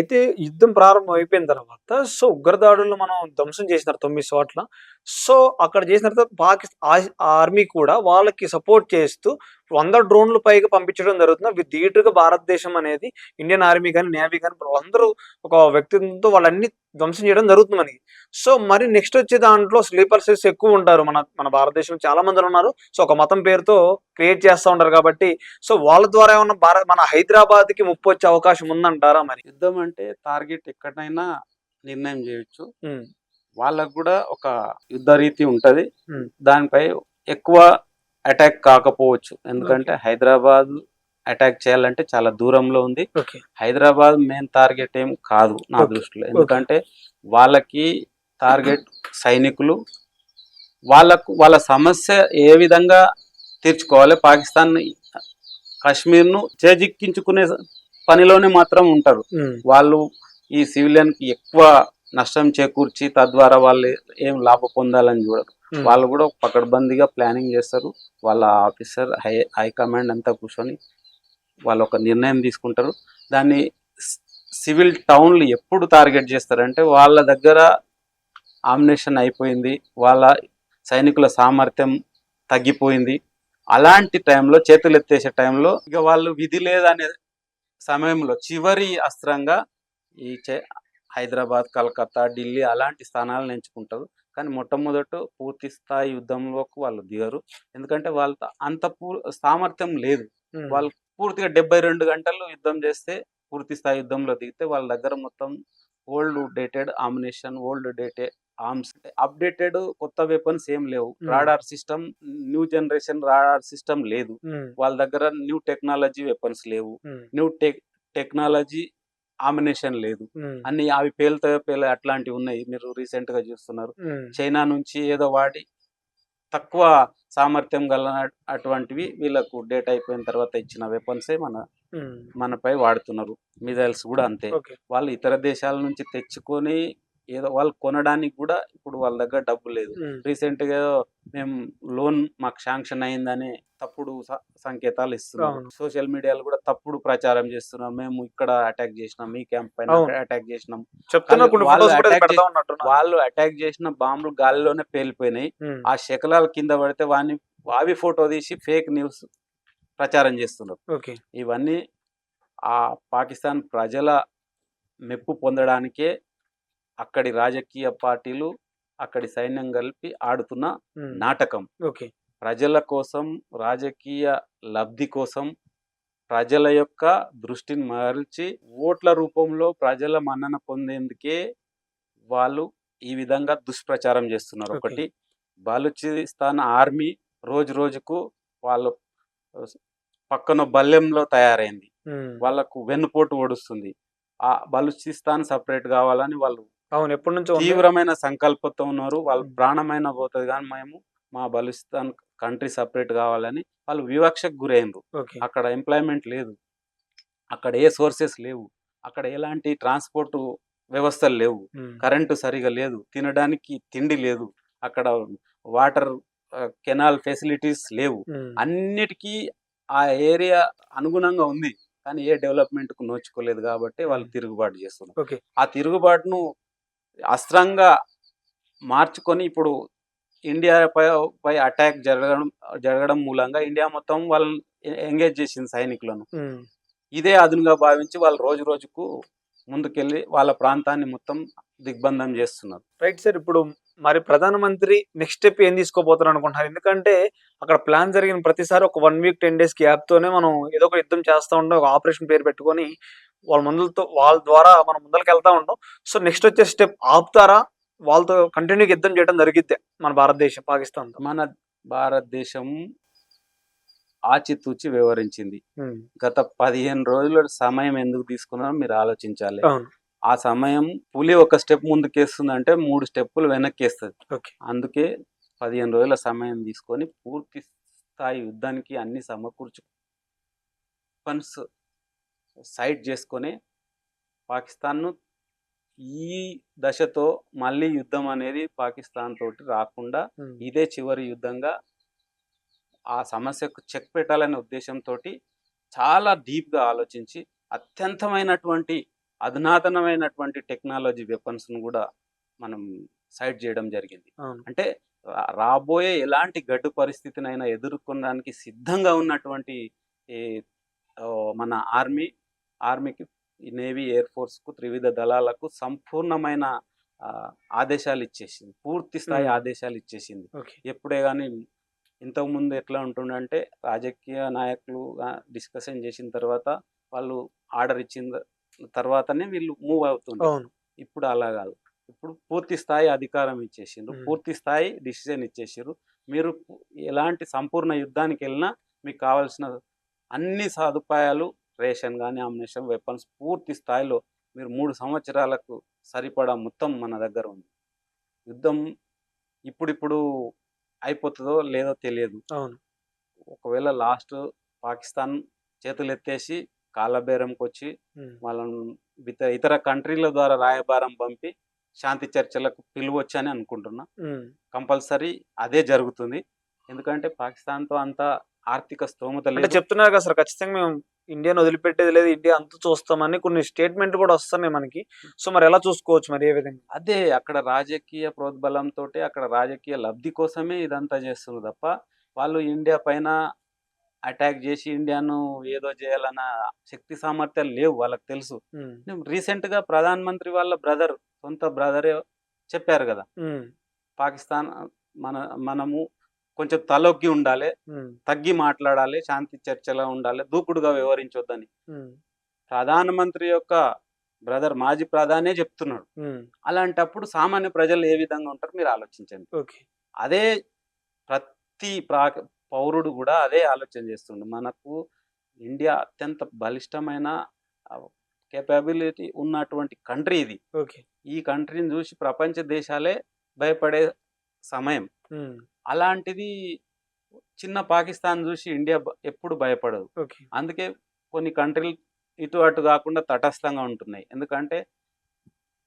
అయితే యుద్ధం ప్రారంభం అయిపోయిన తర్వాత సో ఉగ్రదాడులను మనం ధ్వంసం చేసినారు తొమ్మిది చోట్ల సో అక్కడ చేసిన తర్వాత పాకిస్తాన్ ఆర్మీ కూడా వాళ్ళకి సపోర్ట్ చేస్తూ వంద డ్రోన్లు పైగా పంపించడం జరుగుతుంది. విత్ ధీటుగా భారతదేశం అనేది ఇండియన్ ఆర్మీ కానీ నేవీ కానీ వాళ్ళందరూ ఒక వ్యక్తిత్వంతో వాళ్ళన్ని ధ్వంసం చేయడం జరుగుతుంది మనకి. సో మరి నెక్స్ట్ వచ్చే దాంట్లో స్లీపర్ సెల్స్ ఎక్కువ ఉంటారు మన మన భారతదేశంలో. చాలా మంది ఉన్నారు. సో ఒక మతం పేరుతో క్రియేట్ చేస్తూ ఉంటారు కాబట్టి సో వాళ్ళ ద్వారా ఏమన్నా భారత్ మన హైదరాబాద్కి ముప్పు వచ్చే అవకాశం ఉందంటారా మరి? యుద్ధం అంటే టార్గెట్ ఎక్కడైనా నిర్ణయం చేయొచ్చు. వాళ్ళకు కూడా ఒక యుద్ధ రీతి ఉంటది. దానిపై ఎక్కువ అటాక్ కాకపోవచ్చు. ఎందుకంటే హైదరాబాద్ అటాక్ చేయాలంటే చాలా దూరంలో ఉంది. హైదరాబాద్ మెయిన్ టార్గెట్ ఏం కాదు నా. దృష్టిలో. ఎందుకంటే వాళ్ళకి టార్గెట్ సైనికులు వాళ్ళకు వాళ్ళ సమస్య ఏ విధంగా తీర్చుకోవాలి? పాకిస్తాన్ కాశ్మీర్ను చేజిక్కించుకునే పనిలోనే మాత్రం ఉంటారు. వాళ్ళు ఈ సివిలియన్కి ఎక్కువ నష్టం చేకూర్చి తద్వారా వాళ్ళు ఏం లాభ పొందాలని చూడరు. వాళ్ళు కూడా పకడ్బందీగా ప్లానింగ్ చేస్తారు. వాళ్ళ ఆఫీసర్ హై హైకమాండ్ అంతా కూర్చొని వాళ్ళు ఒక నిర్ణయం తీసుకుంటారు. దాన్ని సివిల్ టౌన్లు ఎప్పుడు టార్గెట్ చేస్తారంటే వాళ్ళ దగ్గర ఆమినేషన్ అయిపోయింది. వాళ్ళ సైనికుల సామర్థ్యం తగ్గిపోయింది. అలాంటి టైంలో చేతులు ఎత్తేసే టైంలో ఇక వాళ్ళు విధి లేదనే సమయంలో చివరి అస్త్రంగా ఈ హైదరాబాద్ కలకత్తా ఢిల్లీ అలాంటి స్థానాలను ఎంచుకుంటారు. కానీ మొట్టమొదట పూర్తి స్థాయి యుద్ధంలోకి వాళ్ళు దిగరు. ఎందుకంటే వాళ్ళతో అంత సామర్థ్యం లేదు. వాళ్ళు పూర్తిగా డెబ్బై రెండు గంటలు యుద్ధం చేస్తే పూర్తి స్థాయి యుద్ధంలో దిగితే వాళ్ళ దగ్గర మొత్తం old dated ammunition old dated arms updated కొత్త వెపన్స్ ఏం లేవు. Radar system new generation radar system లేదు. వాళ్ళ దగ్గర న్యూ టెక్నాలజీ వెపన్స్ లేవు. న్యూ టెక్ టెక్నాలజీ ఆమినేషన్ లేదు. అన్ని అవి పేలుతాయో పేల అట్లాంటివి ఉన్నాయి. మీరు రీసెంట్గా చూస్తున్నారు చైనా నుంచి ఏదో వాడి తక్కువ సామర్థ్యం గల అటువంటివి వీళ్ళకు డేట్ అయిపోయిన తర్వాత ఇచ్చిన వెపన్సే మన మనపై వాడుతున్నారు. మిజైల్స్ కూడా అంతే. వాళ్ళు ఇతర దేశాల నుంచి తెచ్చుకొని ఏదో వాళ్ళు కొనడానికి కూడా ఇప్పుడు వాళ్ళ దగ్గర డబ్బు లేదు. రీసెంట్గా మేము లోన్ మాకు శాంక్షన్ అయిందని తప్పుడు సంకేతాలు ఇస్తున్నారు. సోషల్ మీడియాలో కూడా తప్పుడు ప్రచారం చేస్తున్నారు. మేము ఇక్కడ అటాక్ చేసినాం మీ క్యాంప్ పైన. అటాక్ చేసినాం. వాళ్ళు అటాక్ చేసిన బాంబులు గాలిలోనే పేలిపోయినాయి. ఆ శకలాల కింద పడితే వాడిని అవి ఫోటో తీసి ఫేక్ న్యూస్ ప్రచారం చేస్తున్నారు. ఓకే. ఇవన్నీ ఆ పాకిస్తాన్ ప్రజల మెప్పు పొందడానికే అక్కడి రాజకీయ పార్టీలు అక్కడి సైన్యం కలిపి ఆడుతున్న నాటకం. ఓకే. ప్రజల కోసం రాజకీయ లబ్ధి కోసం ప్రజల యొక్క దృష్టిని మరల్చి ఓట్ల రూపంలో ప్రజల మన్నన పొందేందుకే వాళ్ళు ఈ విధంగా దుష్ప్రచారం చేస్తున్నారు. ఒకటి బలూచిస్తాన్ ఆర్మీ రోజు రోజుకు వాళ్ళు పక్కన బల్లెంలో తయారైంది వాళ్ళకు వెన్నుపోటు ఒడుస్తుంది ఆ బలూచిస్తాన్ సపరేట్ కావాలని వాళ్ళు అవును ఎప్పటి నుంచో. తీవ్రమైన సంకల్పంతో ఉన్నారు వాళ్ళ. ప్రాణమైన పోతుంది కానీ మేము మా బలూచిస్తాన్ కంట్రీ సపరేట్ కావాలని వాళ్ళు వివక్షకు గురైనరు ఓకే. అక్కడ ఎంప్లాయ్మెంట్ లేదు. అక్కడ ఏ సోర్సెస్ లేవు. అక్కడ ఎలాంటి ట్రాన్స్పోర్ట్ వ్యవస్థలు లేవు. కరెంటు సరిగా లేదు. తినడానికి తిండి లేదు. అక్కడ వాటర్ కెనాల్ ఫెసిలిటీస్ లేవు. అన్నిటికీ ఆ ఏరియా అనుగుణంగా ఉంది. కానీ ఏ డెవలప్మెంట్కు నోచుకోలేదు కాబట్టి వాళ్ళు. తిరుగుబాటు చేస్తున్నారు. ఆ తిరుగుబాటును అస్త్రంగా మార్చుకొని ఇప్పుడు ఇండియా పై పై అటాక్ జరగడం జరగడం మూలంగా ఇండియా మొత్తం వాళ్ళని ఎంగేజ్ చేసింది సైనికులను. ఇదే అదునుగా భావించి వాళ్ళు రోజు రోజుకు ముందుకెళ్ళి వాళ్ళ ప్రాంతాన్ని మొత్తం దిగ్బంధం చేస్తున్నారు. రైట్ సార్ ఇప్పుడు మరి ప్రధానమంత్రి నెక్స్ట్ స్టెప్ ఏం తీసుకోబోతున్నారు అనుకుంటున్నారు? ఎందుకంటే అక్కడ ప్లాన్ జరిగిన ప్రతిసారి ఒక one week ten days gap తోనే మనం ఏదో ఒక యుద్ధం చేస్తూ ఉంటాం ఒక ఆపరేషన్ పేరు పెట్టుకొని వాళ్ళ ముందులతో వాళ్ళ ద్వారా మనం ముందరికి వెళ్తా ఉంటాం సో నెక్స్ట్ వచ్చే స్టెప్ ఆపుతారా? వాళ్ళతో కంటిన్యూగా యుద్ధం చేయడం జరిగిద్దే మన భారతదేశం పాకిస్తాన్తో. మన భారతదేశం ఆచితూచి వివరించింది గత పదిహేను రోజుల సమయం ఎందుకు తీసుకున్నారో మీరు ఆలోచించాలి. ఆ సమయం పులి ఒక స్టెప్ ముందుకేస్తుందంటే మూడు స్టెప్పులు వెనక్కేస్తుంది. అందుకే పదిహేను రోజుల సమయం తీసుకొని పూర్తి స్థాయి యుద్ధానికి అన్ని సమకూర్చు పన్స్ సైడ్ చేసుకొని పాకిస్తాన్ను ఈ దశతో మళ్ళీ యుద్ధం అనేది పాకిస్తాన్ తోటి రాకుండా ఇదే చివరి యుద్ధంగా ఆ సమస్యకు చెక్ పెట్టాలనే ఉద్దేశంతో చాలా డీప్గా ఆలోచించి అత్యంతమైనటువంటి అధునాతనమైనటువంటి టెక్నాలజీ వెపన్స్ను కూడా మనం సైడ్ చేయడం జరిగింది. అంటే రాబోయే ఎలాంటి గడ్డు పరిస్థితినైనా ఎదుర్కొనడానికి సిద్ధంగా ఉన్నటువంటి మన ఆర్మీ ఆర్మీకి ఈ నేవీ ఎయిర్ ఫోర్స్కు త్రివిధ దళాలకు సంపూర్ణమైన ఆదేశాలు ఇచ్చేసింది. పూర్తి స్థాయి. ఆదేశాలు ఇచ్చేసింది. ఎప్పుడే కానీ ఇంతకుముందు ఎట్లా ఉంటుండంటే రాజకీయ నాయకులు డిస్కషన్ చేసిన తర్వాత వాళ్ళు ఆర్డర్ ఇచ్చిన తర్వాతనే వీళ్ళు మూవ్ అవును. ఇప్పుడు అలా కాదు. ఇప్పుడు పూర్తి స్థాయి అధికారం ఇచ్చేసిండ్రు. పూర్తి స్థాయి డిసిజన్ ఇచ్చేసారు మీరు ఎలాంటి సంపూర్ణ యుద్ధానికి వెళ్ళినా మీకు కావాల్సిన అన్ని సదుపాయాలు రేషన్ కానీ ఆమ్నేషన్ వెపన్స్ పూర్తి స్థాయిలో మీరు మూడు సంవత్సరాలకు సరిపడా మొత్తం మన దగ్గర ఉంది. యుద్ధం ఇప్పుడిప్పుడు అయిపోతుందో లేదో తెలియదు. అవును. ఒకవేళ లాస్ట్ పాకిస్తాన్ చేతులు ఎత్తేసి కాళ్ళబేరంకి వచ్చి వాళ్ళను ఇత- ఇతర కంట్రీల ద్వారా రాయబారం పంపి శాంతి చర్చలకు పిలువచ్చు అని అనుకుంటున్నా కంపల్సరీ అదే జరుగుతుంది. ఎందుకంటే పాకిస్తాన్తో అంత ఆర్థిక స్తోమత అంటే చెప్తున్నారు కదా సార్ ఖచ్చితంగా మేము ఇండియాని వదిలిపెట్టేది లేదు ఇండియా అంత చూస్తామని కొన్ని స్టేట్మెంట్ కూడా వస్తున్నాయి మనకి. సో మరి ఎలా చూసుకోవచ్చు మరి ఏ విధంగా? అదే అక్కడ రాజకీయ ప్రోద్బలంతో అక్కడ రాజకీయ లబ్ధి కోసమే ఇదంతా చేస్తున్నారు తప్ప వాళ్ళు ఇండియా పైన అటాక్ చేసి ఇండియాను ఏదో చేయాలన్న శక్తి సామర్థ్యాలు లేవు వాళ్ళకి తెలుసు. రీసెంట్గా ప్రధాన మంత్రి వాళ్ళ బ్రదర్ సొంత బ్రదరే చెప్పారు కదా. పాకిస్తాన్ మన మనము కొంచెం తలొగ్గి ఉండాలి తగ్గి మాట్లాడాలి శాంతి చర్చలో ఉండాలి దూకుడుగా వ్యవహరించొద్దని. ప్రధానమంత్రి యొక్క బ్రదర్ మాజీ ప్రధానే చెప్తున్నాడు. అలాంటప్పుడు సామాన్య ప్రజలు ఏ విధంగా ఉంటారు మీరు ఆలోచించండి. ఓకే. అదే ప్రతి ప్రా పౌరుడు కూడా అదే ఆలోచన చేస్తుండు. మనకు ఇండియా అత్యంత బలిష్టమైన కేపబిలిటీ ఉన్నటువంటి కంట్రీ ఇది. ఓకే. ఈ కంట్రీని చూసి ప్రపంచ దేశాలే భయపడే సమయం. అలాంటిది చిన్న పాకిస్తాన్ చూసి ఇండియా ఎప్పుడు భయపడదు. అందుకే కొన్ని కంట్రీలు ఇటు అటు కాకుండా తటస్థంగా ఉంటున్నాయి. ఎందుకంటే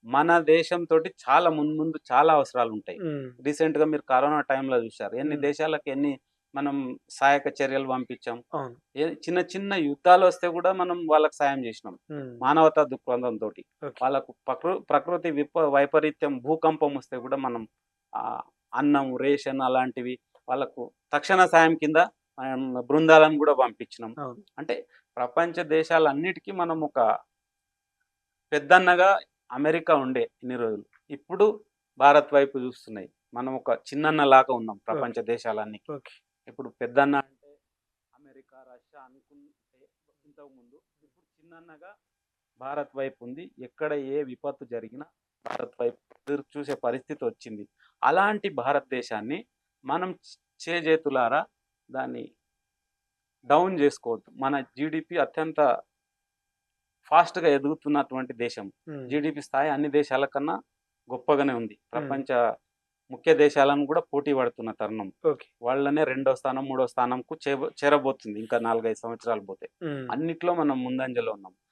మన దేశంతో చాలా ముందు ముందు చాలా అవసరాలు ఉంటాయి. రీసెంట్గా మీరు కరోనా టైంలో చూశారు. ఎన్ని. దేశాలకు ఎన్ని మనం సహాయక చర్యలు పంపించాం. చిన్న చిన్న యుద్ధాలు వస్తే కూడా మనం వాళ్ళకి సాయం చేసినాం. మానవతా దృక్పథంతో ఓకే. వాళ్ళకు ప్రకృ ప్రకృతి విప వైపరీత్యం భూకంపం వస్తే కూడా మనం అన్నం రేషన్ అలాంటివి వాళ్ళకు తక్షణ సాయం కింద బృందాలను కూడా పంపించినాం. అంటే ప్రపంచ దేశాలన్నిటికీ మనం ఒక పెద్దన్నగా అమెరికా ఉండే ఇన్ని రోజులు. ఇప్పుడు భారత్ వైపు చూస్తున్నాయి. మనం ఒక చిన్నన్న లాగా ఉన్నాం ప్రపంచ దేశాలన్నీ ఇప్పుడు పెద్దన్న అంటే అమెరికా రష్యా అనుకుంటే ఇంతకు ముందు ఇప్పుడు చిన్నన్నగా భారత్ వైపు ఉంది. ఎక్కడ ఏ విపత్తు జరిగినా భారత్ వైపు చూసే పరిస్థితి వచ్చింది. అలాంటి భారతదేశాన్ని మనం చేజేతులారా దాన్ని డౌన్ చేసుకోవద్దు. మన జీడిపి అత్యంత ఫాస్ట్గా ఎదుగుతున్నటువంటి దేశం. జీడిపి స్థాయి అన్ని దేశాల కన్నా గొప్పగానే ఉంది. ప్రపంచ ముఖ్య దేశాలను కూడా పోటీ పడుతున్న తరుణం. వాళ్ళనే రెండో స్థానం మూడో స్థానంకు చేర చేరబోతుంది ఇంకా నాలుగైదు సంవత్సరాలు పోతే. అన్నిట్లో మనం ముందంజలో ఉన్నాం.